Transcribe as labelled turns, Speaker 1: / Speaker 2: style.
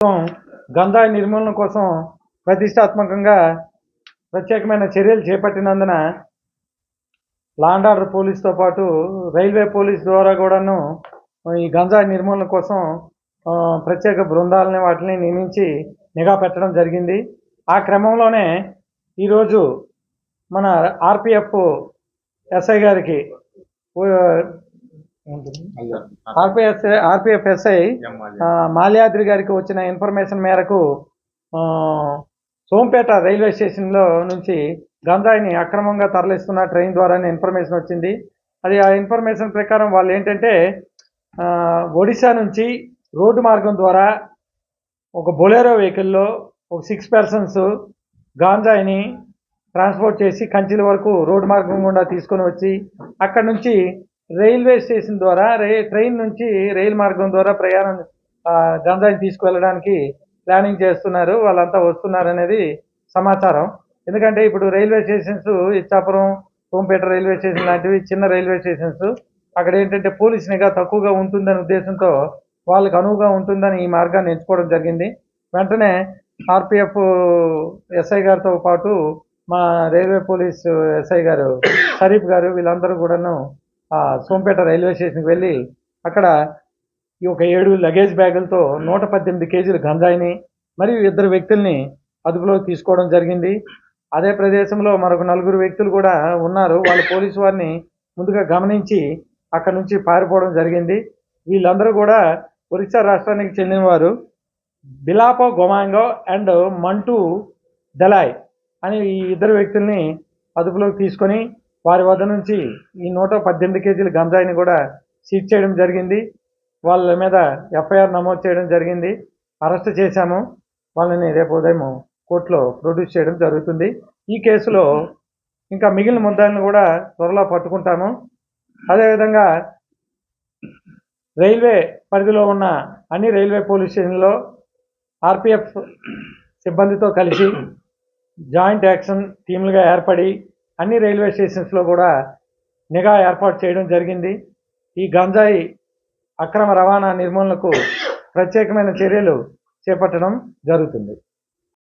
Speaker 1: కోసం గంజాయి నిర్మూలన కోసం ప్రతిష్టాత్మకంగా ప్రత్యేకమైన చర్యలు చేపట్టినందున లాండ్ ఆర్డర్ పోలీస్తో పాటు రైల్వే పోలీస్ ద్వారా కూడాను ఈ గంజాయి నిర్మూలన కోసం ప్రత్యేక బృందాలని వాటిని నియమించి నిఘా పెట్టడం జరిగింది. ఆ క్రమంలోనే ఈరోజు మన ఆర్పిఎఫ్ ఎస్ఐ గారికి ఆర్పిఎస్ ఆర్పిఎఫ్ ఎస్ఐ మాల్యాద్రి గారికి వచ్చిన ఇన్ఫర్మేషన్ మేరకు సోంపేట రైల్వే స్టేషన్లో నుంచి గంజాయిని అక్రమంగా తరలిస్తున్న ట్రైన్ ద్వారా ఇన్ఫర్మేషన్ వచ్చింది. అది ఆ ఇన్ఫర్మేషన్ ప్రకారం వాళ్ళు ఏంటంటే ఆ, ఒడిశా నుంచి రోడ్డు మార్గం ద్వారా ఒక బొలెరో వెహికల్లో ఒక సిక్స్ పర్సన్స్ గాంజాయిని ట్రాన్స్పోర్ట్ చేసి కంచిల వరకు రోడ్డు మార్గం గుండా తీసుకొని వచ్చి అక్కడ నుంచి రైల్వే స్టేషన్ ద్వారా రే ట్రైన్ నుంచి రైలు మార్గం ద్వారా ప్రయాణం ఆ, గంజాయిని తీసుకువెళ్ళడానికి ప్లానింగ్ చేస్తున్నారు. వాళ్ళంతా వస్తున్నారు అనేది సమాచారం. ఎందుకంటే ఇప్పుడు railway stations Ichchapuram Sompeta railway station లాంటివి చిన్న రైల్వే స్టేషన్స్ అక్కడ ఏంటంటే పోలీస్ నిఘా తక్కువగా ఉంటుందనే ఉద్దేశంతో వాళ్ళకి అనువుగా ఉంటుందని ఈ మార్గాన్ని ఎంచుకోవడం జరిగింది. వెంటనే ఆర్పిఎఫ్ ఎస్ఐ గారితో పాటు మా రైల్వే పోలీస్ ఎస్ఐ గారు షరీఫ్ గారు వీళ్ళందరూ కూడాను సోంపేట రైల్వే స్టేషన్కి వెళ్ళి అక్కడ ఈ ఒక ఏడు లగేజ్ బ్యాగులతో నూట పద్దెనిమిది కేజీలు గంజాయిని మరియు ఇద్దరు వ్యక్తుల్ని అదుపులోకి తీసుకోవడం జరిగింది. అదే ప్రదేశంలో మరొక నలుగురు వ్యక్తులు కూడా ఉన్నారు. వాళ్ళు పోలీసు వారిని ముందుగా గమనించి అక్కడ నుంచి పారిపోవడం జరిగింది. వీళ్ళందరూ కూడా ఒరిస్సా రాష్ట్రానికి చెందినవారు. బిలాపో గొమాంగో అండ్ మంటూ దలాయ్ అని ఈ ఇద్దరు వ్యక్తుల్ని అదుపులోకి తీసుకొని వారి వద్ద నుంచి ఈ నూట పద్దెనిమిది కేజీల గంజాయిని కూడా సీజ్ చేయడం జరిగింది. వాళ్ళ మీద ఎఫ్ఐఆర్ నమోదు చేయడం జరిగింది. అరెస్ట్ చేశాము. వాళ్ళని రేపు ఉదయం కోర్టులో ప్రొడ్యూస్ చేయడం జరుగుతుంది. ఈ కేసులో ఇంకా మిగిలిన ముద్దాలను కూడా త్వరలో పట్టుకుంటాము. అదేవిధంగా రైల్వే పరిధిలో ఉన్న అన్ని రైల్వే పోలీస్ స్టేషన్లో ఆర్పిఎఫ్ సిబ్బందితో కలిసి జాయింట్ యాక్షన్ టీములుగా ఏర్పడి అన్ని రైల్వే స్టేషన్స్లో కూడా నిఘా ఏర్పాటు చేయడం జరిగింది. ఈ గంజాయి అక్రమ రవాణా నిర్మూలనకు ప్రత్యేకమైన చర్యలు చేపట్టడం జరుగుతుంది.